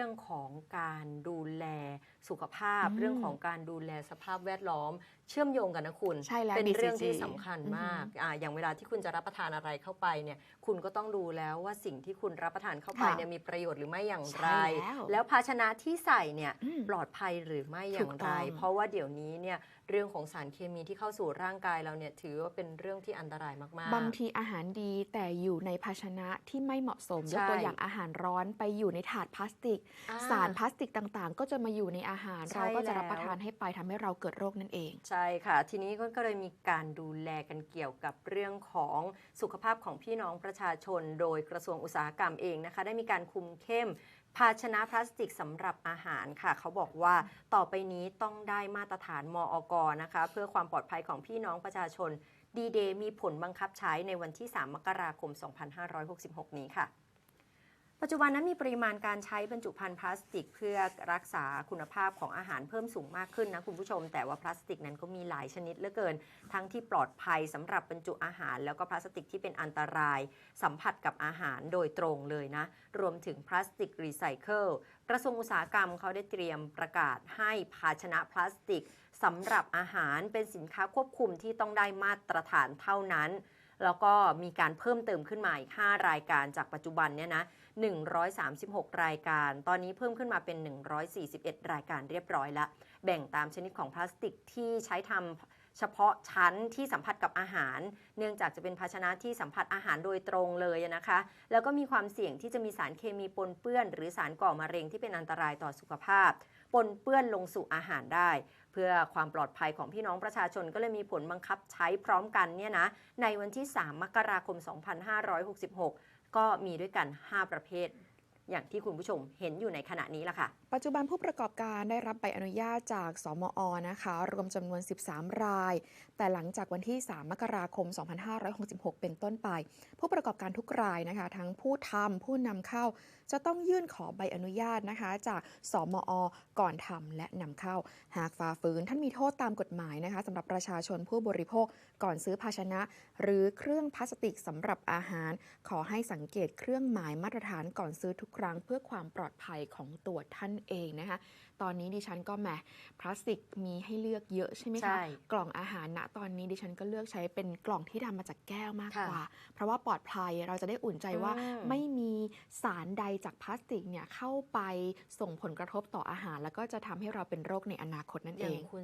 รื่องของการดูแลสุขภาพอืมเรื่องของการดูแลสภาพแวดล้อม เชื่อมโยงกันนะคุณใช่แล้วเป็น BCG เรื่องที่สำคัญมากอือฮึอ่าอย่างเวลาที่คุณจะรับประทานอะไรเข้าไปเนี่ยคุณก็ต้องดูแล้วว่าสิ่งที่คุณรับประทานเข้าไปค่ะเนี่ยมีประโยชน์หรือไม่อย่างไรใช่แล้วแล้วภาชนะที่ใส่เนี่ยอืมปลอดภัยหรือไม่อถูย่างกต้ไรองเพราะว่าเดี๋ยวนี้เนี่ยเรื่องของสารเคมีที่เข้าสู่ร่างกายเราเนี่ยถือว่าเป็นเรื่องที่อันตรายมากๆ บางทีอาหารดีแต่อยู่ในภาชนะที่ไม่เหมาะสมใช่ยกตัวอย่างอาหารร้อนไปอยู่ในถาดพลาสติกอ่สารพลาสติกต่างๆ ก็จะมาอยู่ในอาหารใช่เราก็จะรับแล้วประทานให้ไปทำให้เราเกิดโรคนั่นเอง ใช่ค่ะ ทีนี้ก็ก็เลยมีการดูแลกันเกี่ยวกับเรื่องของสุขภาพของพี่น้องประชาชน โดยกระทรวงอุตสาหกรรมเองนะคะ ได้มีการคุมเข้มภาชนะพลาสติกสำหรับอาหารค่ะ เขาบอกว่าต่อไปนี้ต้องได้มาตรฐานมอกนะคะ เพื่อความปลอดภัยของพี่น้องประชาชนดีเดย์มีผลบังคับใช้ในวันที่ 3 มกราคม 2566 นี้ค่ะ ปัจจุบันนั้นมีปริมาณการใช้บรรจุภัณฑ์พลาสติก เพื่อรักษาคุณภาพของอาหารเพิ่มสูงมากขึ้นนะคุณผู้ชม แต่ว่าพลาสติกนั้นก็มีหลายชนิดเหลือเกิน ทั้งที่ปลอดภัยสำหรับบรรจุอาหาร แล้วก็พลาสติกที่เป็นอันตราย สัมผัสกับอาหารโดยตรงเลยนะ รวมถึงพลาสติกรีไซเคิลกระทรวงอุตสาหกรรมเขาได้เตรียมประกาศให้ภาชนะพลาสติกสำหรับอาหารเป็นสินค้าควบคุมที่ต้องได้มาตรฐานเท่านั้น แล้วก็มีการเพิ่มเติมขึ้นมาอีก 5 รายการจากปัจจุบันเนี่ยนะ136 รายการ ตอนนี้เพิ่มขึ้นมาเป็น 141 รายการเรียบร้อยละ แบ่งตามชนิดของพลาสติกที่ใช้ทำ เฉพาะชั้นที่สัมผัสกับอาหาร เนื่องจากจะเป็นภาชนะที่สัมผัสอาหารโดยตรงเลยนะคะ แล้วก็มีความเสี่ยงที่จะมีสารเคมีปนเปื้อน หรือสารก่อมะเร็งที่เป็นอันตรายต่อสุขภาพ ปนเปื้อนลงสู่อาหารได้ เพื่อความปลอดภัยของพี่น้องประชาชนก็เลยมีผลบังคับใช้พร้อมกันเนี่ยนะในวันที่ 3 มกราคม 2566 ก็มีด้วยกัน 5 ประเภท อย่างที่คุณผู้ชมเห็นอยู่ในขณะนี้ล่ะค่ะ ปัจจุบันผู้ประกอบการได้รับใบอนุญาตจากสมอนะคะ รวมจำนวน 13 ราย แต่หลังจากวันที่ 3 มกราคม 2566 เป็นต้นไป ผู้ประกอบการทุกรายนะคะ ทั้งผู้ทำผู้นำเข้า จะต้องยื่นขอใบอนุญาตนะคะ จากสมอก่อนทำและนำเข้า หากฝ่าฝืนท่านมีโทษตามกฎหมายนะคะสำหรับประชาชนผู้บริโภคก่อนซื้อภาชนะ หรือเครื่องพลาสติกสำหรับอาหาร ขอให้สังเกตเครื่องหมายมาตรฐานก่อนซื้อทุกครั้งเพื่อความปลอดภัยของตัวท่านเองนะคะ ตอนนี้ดิฉันก็แหมพลาสติกมีให้เลือกเยอะใช่ไหมใช่คะ กล่องอาหารณตอนนี้ดิฉันก็เลือกใช้เป็นกล่องที่ทำมาจากแก้วมากค่ะกว่า เพราะว่าปลอดภัยเราจะได้อุ่นใจว่าอืมไม่มีสารใดจากพลาสติกเนี่ยเข้าไปส่งผลกระทบต่ออาหาร แล้วก็จะทำให้เราเป็นโรคในอนาคตนั่นอเอย่างงคุณ